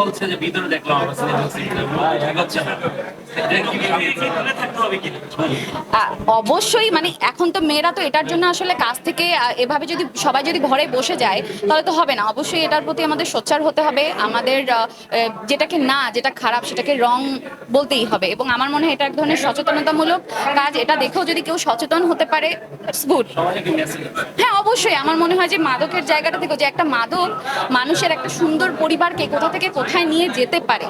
বলছে যে ভিতরে দেখলাম আমার সিনেমা হচ্ছে না অবশ্যই মানে এখন তো মেয়েরা তো এটার জন্য আসলে কাজ থেকে এভাবে যদি, সবাই যদি ঘরে বসে যায়, তাহলে তো হবে না। অবশ্যই এটার প্রতি আমাদের সোচ্চার হতে হবে। আমাদের যেটাকে না, যেটা খারাপ, সেটাকে রং বলতেই হবে। এবং আমার মনে হয় এটা এক ধরনের সচেতনতামূলক কাজ। এটা দেখেও যদি কেউ সচেতন হতে পারে হ্যাঁ অবশ্যই। আমার মনে হয় যে মাদকের জায়গাটা থেকে যে একটা মাদক মানুষের একটা সুন্দর পরিবারকে কোথা থেকে কোথায় নিয়ে যেতে পারে।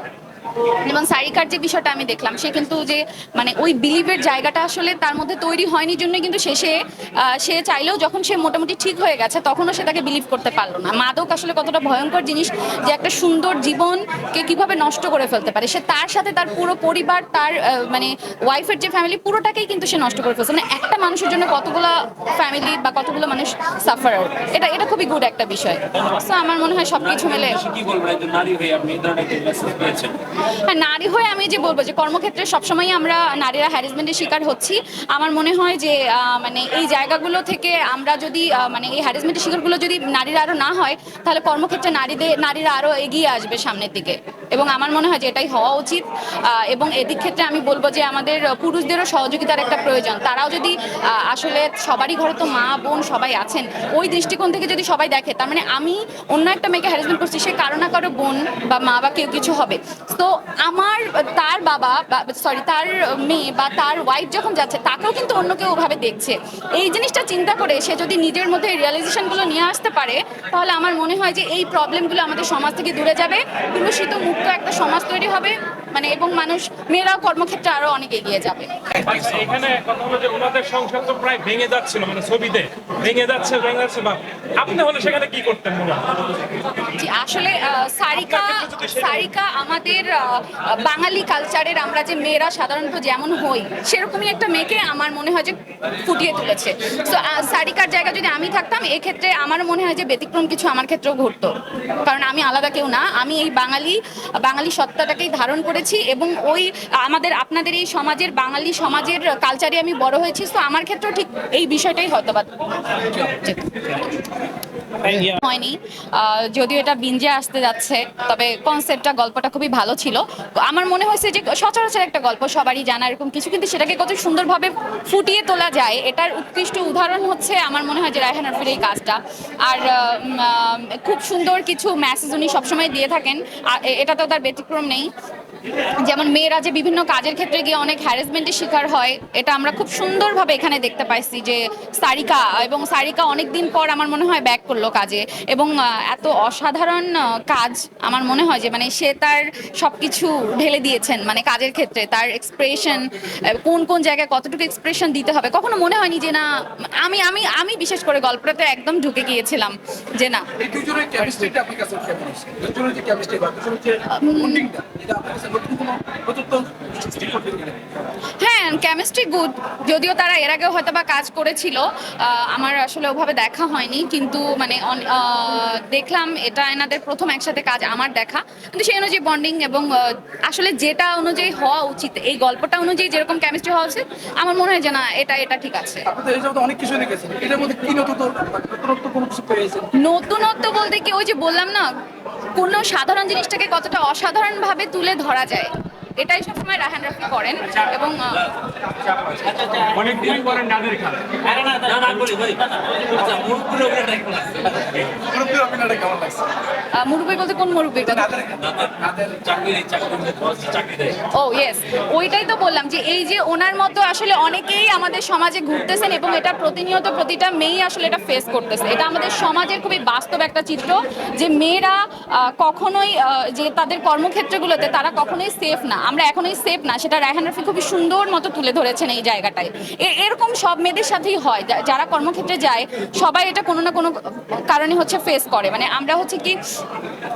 এবং সারিকার যে বিষয়টা আমি দেখলাম, সে কিন্তু যে মানে ওই বিলিভের জায়গাটা আসলে তার মধ্যে তৈরি হয়নি জন্য কিন্তু শেষে সে চাইলেও যখন সে মোটামুটি ঠিক হয়ে গেছে, তখনও সে তাকে বিলিভ করতে পারল না। মাদক আসলে কতটা ভয়ঙ্কর জিনিস যে একটা সুন্দর জীবনকে কীভাবে নষ্ট করে ফেলতে পারে। সে তার সাথে তার পুরো পরিবার, তার মানে ওয়াইফের যে ফ্যামিলি পুরোটাকেই কিন্তু সে নষ্ট করে ফেলছে। মানে একটা মানুষের জন্য কতগুলো ফ্যামিলি বা কতগুলো মানুষ সাফার এটা এটা খুবই গুড একটা বিষয়। তো আমার মনে হয় সবকিছু মিলে নারী হয়ে আমি যে বলব যে কর্মক্ষেত্রে সবসময় আমরা নারীরা হ্যারাসমেন্টের শিকার হচ্ছি। আমার মনে হয় যে মানে এই জায়গাগুলো থেকে আমরা যদি মানে এই হ্যারাসমেন্টের শিকারগুলো যদি নারীরা আরও না হয়, তাহলে কর্মক্ষেত্রে নারীদের, নারীরা আরও এগিয়ে আসবে সামনের দিকে। এবং আমার মনে হয় যে এটাই হওয়া উচিত। এবং এদিক ক্ষেত্রে আমি বলব যে আমাদের পুরুষদেরও সহযোগিতার একটা প্রয়োজন। তারাও যদি আসলে সবারই ঘরে তো মা, বোন সবাই আছেন, ওই দৃষ্টিকোণ থেকে যদি সবাই দেখে, তার মানে আমি অন্য একটা মেয়েকে হ্যারাসমেন্ট করছি, সে কারও না কারও বোন বা মা বা কেউ কিছু হবে। তো আমার, তার বাবা সরি তার মেয়ে বা তার ওয়াইফ যখন যাচ্ছে, তাকেও কিন্তু অন্য কেউ ওভাবে দেখছে। এই জিনিসটা চিন্তা করে সে যদি নিজের মধ্যে রিয়েলাইজেশনগুলো নিয়ে আসতে পারে, তাহলে আমার মনে হয় যে এই প্রবলেমগুলো আমাদের সমাজ থেকে দূরে যাবে। কলুষিত মুক্ত একটা সমাজ তৈরি হবে মানে এবং মানুষ, মেয়েরাও কর্মক্ষেত্রে আরও অনেক এগিয়ে যাবে এখানে কথা হলো যে ওনাদের সংসার তো প্রায় ভেঙে যাচ্ছিল মানে ছবিতে ভেঙে যাচ্ছে ভেঙে যাচ্ছে, বা আপনি হলে সেখানে কি করতেন? আসলে সারিকা সারিকা আমাদের বাঙালি কালচারের আমরা যে মেয়েরা সাধারণত যেমন হই, সেরকমই একটা মেয়েকে আমার মনে হয় যে ফুটিয়ে তুলেছে। তো সারিকার জায়গা যদি আমি থাকতাম, এক্ষেত্রে আমার মনে হয় যে ব্যতিক্রম কিছু আমার ক্ষেত্রেও ঘটতো। কারণ আমি আলাদা কেউ না, আমি এই বাঙালি বাঙালি সত্তাটাকেই ধারণ করেছি এবং ওই, আমাদের, আপনাদের এই সমাজের, বাঙালি সমাজের কালচারে আমি বড় হয়েছি। তো আমার ক্ষেত্রেও ঠিক এই বিষয়টাই হয়তো বা হয়নি। যদিও এটা বিঞ্জে আসতে যাচ্ছে, তবে কনসেপ্টটা গল্পটা খুবই ভালো ছিল। আমার মনে হয়েছে যে সচরাচর একটা গল্প সবারই জানা এরকম কিছু, কিন্তু সেটাকে কত সুন্দরভাবে ফুটিয়ে তোলা যায়, এটার উৎকৃষ্ট উদাহরণ হচ্ছে আমার মনে হয় যে রায়হান আরফির এই কাজটা। আর খুব সুন্দর কিছু মেসেজ উনি সবসময় দিয়ে থাকেন এটা তো তার ব্যতিক্রম নেই। যেমন মেয়েরা যে বিভিন্ন কাজের ক্ষেত্রে গিয়ে অনেক হ্যারাসমেন্টের শিকার হয় এটা আমরা খুব সুন্দরভাবে এখানে দেখতে পাইছি যে সারিকা এবং সারিকা অনেক দিন পর আমার মনে হয় ব্যাক করল কাজে এবং এত অসাধারণ কাজ আমার মনে হয় যে মানে সে তার সব কিছু ঢেলে দিয়েছেন মানে কাজের ক্ষেত্রে তার এক্সপ্রেশন কোন কোন জায়গায় কতটুকু এক্সপ্রেশন দিতে হবে। কখনো মনে হয়নি যে না আমি আমি আমি বিশেষ করে গল্পটাতে একদম ঢুকে গিয়েছিলাম যে না। দুজনের কেমিস্ট্রিটা আপনার কাছে কেমন দুজনের যে কেমিস্ট্রি বা দুজনের যে বন্ডিংটা এটা আপনার কাছে নতুন কোনো হ্যাঁ কেমিস্ট্রি গুড যদিও তারা এর আগেও হয়তো বা কাজ করেছিল আমার আসলে ওভাবে দেখা হয়নি কিন্তু মানে দেখলাম এটা এনাদের প্রথম একসাথে কাজ আমার দেখা। কিন্তু সেই অনুযায়ী বন্ডিং এবং আসলে যেটা অনুযায়ী হওয়া উচিত এই গল্পটা অনুযায়ী যেরকম কেমিস্ট্রি হওয়া উচিত আমার মনে হয় যে না এটা এটা ঠিক আছে। অনেক কিছু এটার মধ্যে কি নতুনত্ব বলতে কি ওই যে বললাম না কোনো সাধারণ জিনিসটাকে কতটা অসাধারণভাবে তুলে ধরা যায় এটাই সবসময় রাহান রাফি করেন এবং আচ্ছা মুরব্বি বলতে কোন মুরব্বির কথা ও ইয়েস ওইটাই তো বললাম যে এই যে ওনার মতো আসলে অনেকেই আমাদের সমাজে ঘুরতেছেন এবং এটা প্রতিনিয়ত প্রতিটা মেয়েই আসলে এটা ফেস করতেছে। এটা আমাদের সমাজের খুবই বাস্তব একটা চিত্র যে মেয়েরা কখনোই যে তাদের কর্মক্ষেত্রগুলোতে তারা কখনোই সেফ না। আমরা এখনোই সেফ না। সেটা রায়হান রফি খুবই সুন্দর মতো তুলে ধরেছেন এই জায়গাটায়। এরকম সব মেয়েদের সাথেই হয়। যারা কর্মক্ষেত্রে যায়, সবাই এটা কোনো না কোনো কারণে হচ্ছে ফেস করে। মানে আমরা হচ্ছে কি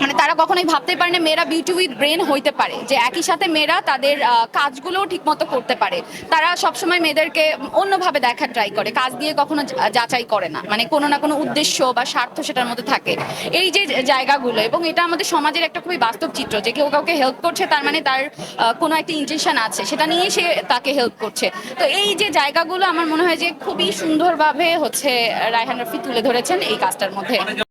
মানে তারা কখনোই ভাবতে পারে না মেয়েরা বিউটি উইথ ব্রেন হইতে পারে। যে একই সাথে মেয়েরা তাদের কাজগুলোও ঠিকমতো করতে পারে। তারা সবসময় মেয়েদেরকে অন্যভাবে দেখার ট্রাই করে। কাজ দিয়ে কখনো যাচাই করে না। মানে কোনো না কোনো উদ্দেশ্য বা স্বার্থ সেটার মধ্যে থাকে। এই যে জায়গাগুলো, এবং এটা আমাদের সমাজের একটা খুবই বাস্তব চিত্র যে কেউ কাউকে হেল্প করছে, তার মানে তার কোনো একটা ইন্টেনশন আছে, সেটা নিয়েই সে তাকে হেল্প করছে। তো এই যে জায়গাগুলো, আমার মনে হয় যে খুবই সুন্দরভাবে হচ্ছে রায়হান রফি তুলে ধরেছেন এই কাজটার মধ্যে।